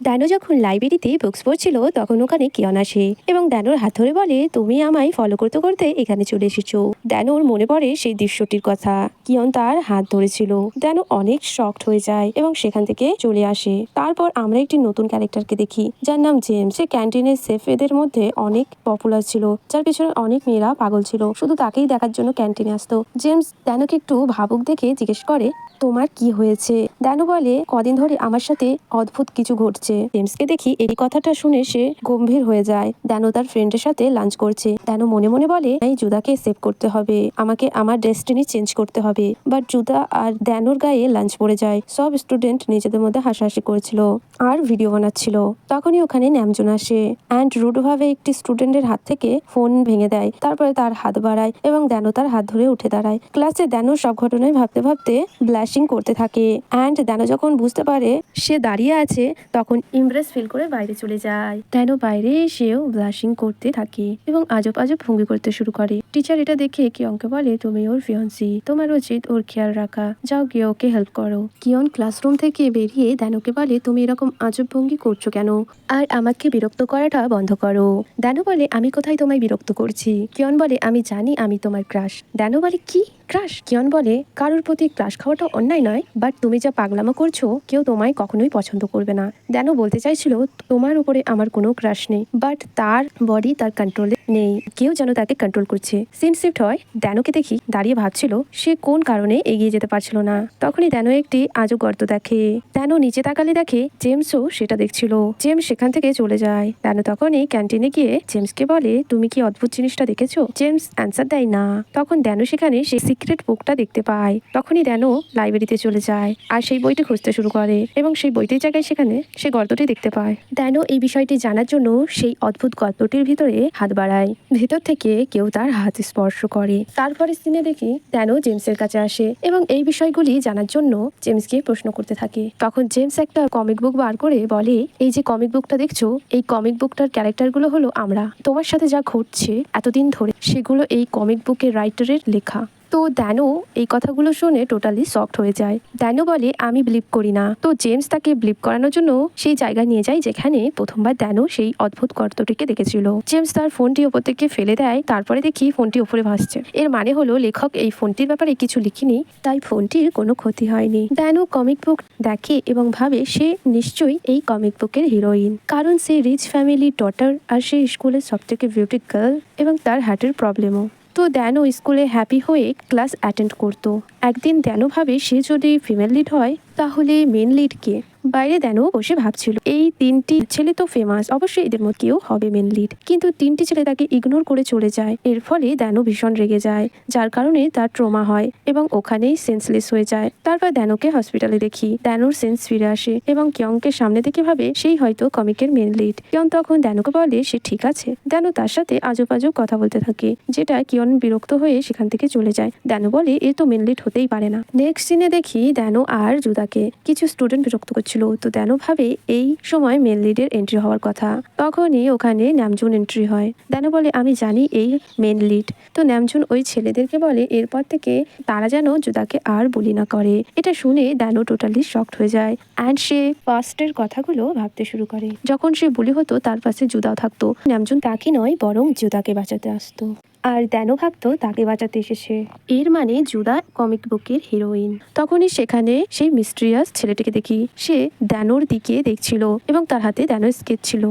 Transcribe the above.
দানো যখন লাইব্রেরিতে বুকস পড়ছিল, তখন ওখানে কিয়ন আসে এবং ড্যানোর হাত ধরে বলে, তুমি আমায় ফলো করতে করতে এখানে চলে এসেছ। ড্যানোর মনে পড়ে সেই দৃশ্যটির কথা। কিয়ন তার হাত ধরেছিল। দানো অনেক শক্ট হয়ে যায় এবং সেখান থেকে চলে আসে। তারপর আমরা একটি নতুন ক্যারেক্টারকে দেখি, যার নাম জেমস সে ক্যান্টিনের সেফেদের মধ্যে অনেক পপুলার ছিল, যার পিছনে অনেক মেয়েরা পাগল ছিল। শুধু তাকেই দেখার জন্য ক্যান্টিনে আসতো। জেমস দানোকে একটু ভাবুক দেখে জিজ্ঞেস করে, তোমার কি হয়েছে? দানু বলে, কদিন ধরে আমার সাথে অদ্ভুত কিছু ঘটছে। জেমসকে দেখি এই কথাটা শুনে সে গম্ভীর হয়ে যায়। দানু তার ফ্রেন্ডের সাথে লাঞ্চ করছে। দানু মনে মনে বলে, এই জুদাকে সেভ করতে হবে। আমাকে আমার ডেস্টিনি চেঞ্জ করতে হবে। বাট জুদা আর দানুর গায়ে লাঞ্চ পড়ে যায়। সব স্টুডেন্ট নিজেদের মধ্যে হাসাহাসি করেছিল আর ভিডিও বানাচ্ছিল। তখনই ওখানে ন্যামজন আসে। অ্যান্ড রুডভাবে একটি স্টুডেন্টের হাত থেকে ফোন ভেঙে দেয়। তারপরে তার হাত বাড়ায় এবং দানু তার হাত ধরে উঠে দাঁড়ায়। ক্লাসে দানু সব ঘটনায় ভাবতে ভাবতে ব্লাশিং করতে থাকে। অ্যান্ড দানু যখন বুঝতে পারে সে দাঁড়িয়ে আছে, তখন ইমপ্রেস ফিল করে বাইরে চলে যায়। দানু বাইরে এসেও ব্লাশিং করতে থাকে এবং আজব আজব ভঙ্গি করতে শুরু করে। টিচার এটা দেখে কিয়নকে বলে, তুমি ওর ফিয়ন্সি তোমার উচিত ওর খেয়াল রাখা। যাও গিয়ে ওকে হেল্প করো। কিয়ন ক্লাসরুম থেকে বেরিয়ে দানুকে বলে, তুমি এরকম আজব ভঙ্গি করছ কেন? আর আমাকে বিরক্ত করাটা বন্ধ করো। দানু বলে, আমি কোথায় তোমায় বিরক্ত করছি? কিয়ন বলে, আমি জানি আমি তোমার ক্রাশ দানু বলে, কি ক্রাশ কিয়ন বলে, কারোর প্রতি ক্রাশ খাওয়াটা অন্যায় নয় বাট তুমি যা পাগলামো করছ, কেউ তোমায় কখনোই পছন্দ করবে না। দানু বলতে চাইছিল, তোমার উপরে আমার কোনো ক্রাশ নেই। বাট তার বডি তার কন্ট্রোলে নেই। কেউ যেন তাকে কন্ট্রোল করছে। সিন শিফট হয়, দানুকে দেখি দাঁড়িয়ে ভাবছিল সে কোন কারণে এগিয়ে যেতে পারছিল না। তখনই দানু একটি আজও গর্ত দেখে। দানু নিচে তাকালে দেখে জেমসও সেটা দেখছিল। জেমস সেখান থেকে চলে যায়। দানু তখনই ক্যান্টিনে গিয়ে জেমসকে বলে, তুমি কি অদ্ভুত জিনিসটা দেখেছ? জেমস অ্যান্সার দেয়, না। তখন দানু সেখানে সেই সিক্রেট বুকটা দেখতে পায়। তখনই দানু লাইব্রেরিতে চলে যায়। আর সেই বইটি খুঁজতে শুরু করে। এবং সেই বইটির জায়গায় সেখানে সে গর্তটি দেখতে পায়। দানু এই বিষয়টি জানার জন্য সেই অদ্ভুত গল্পটির ভিতরে হাত বাড়ায়। ভেতর থেকে কেউ তার হাত স্পর্শ করে। তারপরে সিনে দেখি দানু জেমসের কাছে আসে এবং এই বিষয়গুলি জানার জন্য জেমসকে প্রশ্ন করতে থাকে। তখন জেমস একটা কমিক বুক বার করে বলে, এই যে কমিক বুকটা দেখছ, এই কমিক বুকটার ক্যারেক্টারগুলো হলো আমরা। তোমার সাথে যা ঘটছে এতদিন ধরে, সেগুলো এই কমিক বুকের রাইটারের লেখা। তো দ্যানো এই কথাগুলো শুনে টোটালি শকড হয়ে যায়। দ্যানো বলে, আমি বিলিভ করি না। তো জেমস তাকে বিলিভ করানোর জন্য সেই জায়গায় নিয়ে যায় যেখানে প্রথমবার দ্যানো সেই অদ্ভুত গর্তটিকে দেখেছিল। জেমস তার ফোনটি ওপর থেকে ফেলে দেয়, তারপরে দেখি ফোনটি উপরে ভাসছে। এর মানে হলো লেখক এই ফোনটির ব্যাপারে কিছু লিখিনি, তাই ফোনটির কোনো ক্ষতি হয়নি। ড্যানো কমিক বুক দেখে এবং ভাবে সে নিশ্চয়ই এই কমিক বুকের হিরোইন কারণ সে রিচ ফ্যামিলি ডটার আর সে স্কুলের সবথেকে বিউটি গার্ল এবং তার হার্টের প্রবলেমও তো দ্যানো স্কুলে হ্যাপি হয়ে ক্লাস অ্যাটেন্ড করতো। একদিন দ্যানো ভাবে সে যদি ফিমেল লিড হয়, তাহলে মেন লিড কে? বাইরে দ্যানো বসে ভাবছিল। এই তিনটি ছেলে তো ফেমাস অবশ্যই এদের মধ্যে কেউ হবে মেন লিড কিন্তু তিনটি ছেলে তাকে ইগনোর করে চলে যায়। এর ফলে দ্যানো ভীষণ রেগে যায়, যার কারণে তার ট্রমা হয় এবং ওখানেই সেন্সলেস হয়ে যায়। তারপর দ্যানোকে হসপিটালে দেখি। দ্যানোর সেন্স ফিরে আসে এবং কিয়ংকে সামনে দেখে ভাবে, সেই হয়তো কমিকের মেন লিড কিয়ং তখন দ্যানোকে বলে, সে ঠিক আছে। দ্যানো তার সাথে আজব কথা বলতে থাকে, যেটা কিয়ন বিরক্ত হয়ে সেখান থেকে চলে যায়। দ্যানো বলে, এ তো মেন লিড হতেই পারে না। নেক্সট সিনে দেখি দ্যানো আর জুদাকে কিছু স্টুডেন্ট বিরক্ত করছিল তো দ্যানো ভাবে, এই সময় মেন লিডের এন্ট্রি হওয়ার কথা। তখনই ওখানে ন্যামজুন এন্ট্রি হয়। দ্যানো বলে, আমি জানি এই মেন লিড তো ন্যামজুন ওই ছেলেদেরকে বলে, এরপর থেকে তারা যেন জুদাকে আর বলি না করে। এটা শুনে দ্যানো টোটালি শক্ট হয়ে যায়। অ্যান্ড সে পাস্টের কথাগুলো ভাবতে শুরু করে। যখন সে বুলি হতো, তার পাশে জুদাও থাকতো। ন্যামজুন তাকে নয়, বরং জুদাকে বাঁচাতে আসতো। আর দ্যানো ভাবতো তাকে বাঁচাতে এসেছে। এর মানে জুদা কমিক বুকের হিরোইন। তখনই সেখানে সেই মিস্ট্রিয়াস ছেলেটিকে দেখি। সে দ্যানোর দিকে দেখছিল এবং তার হাতে দ্যানোর স্কেচ ছিল।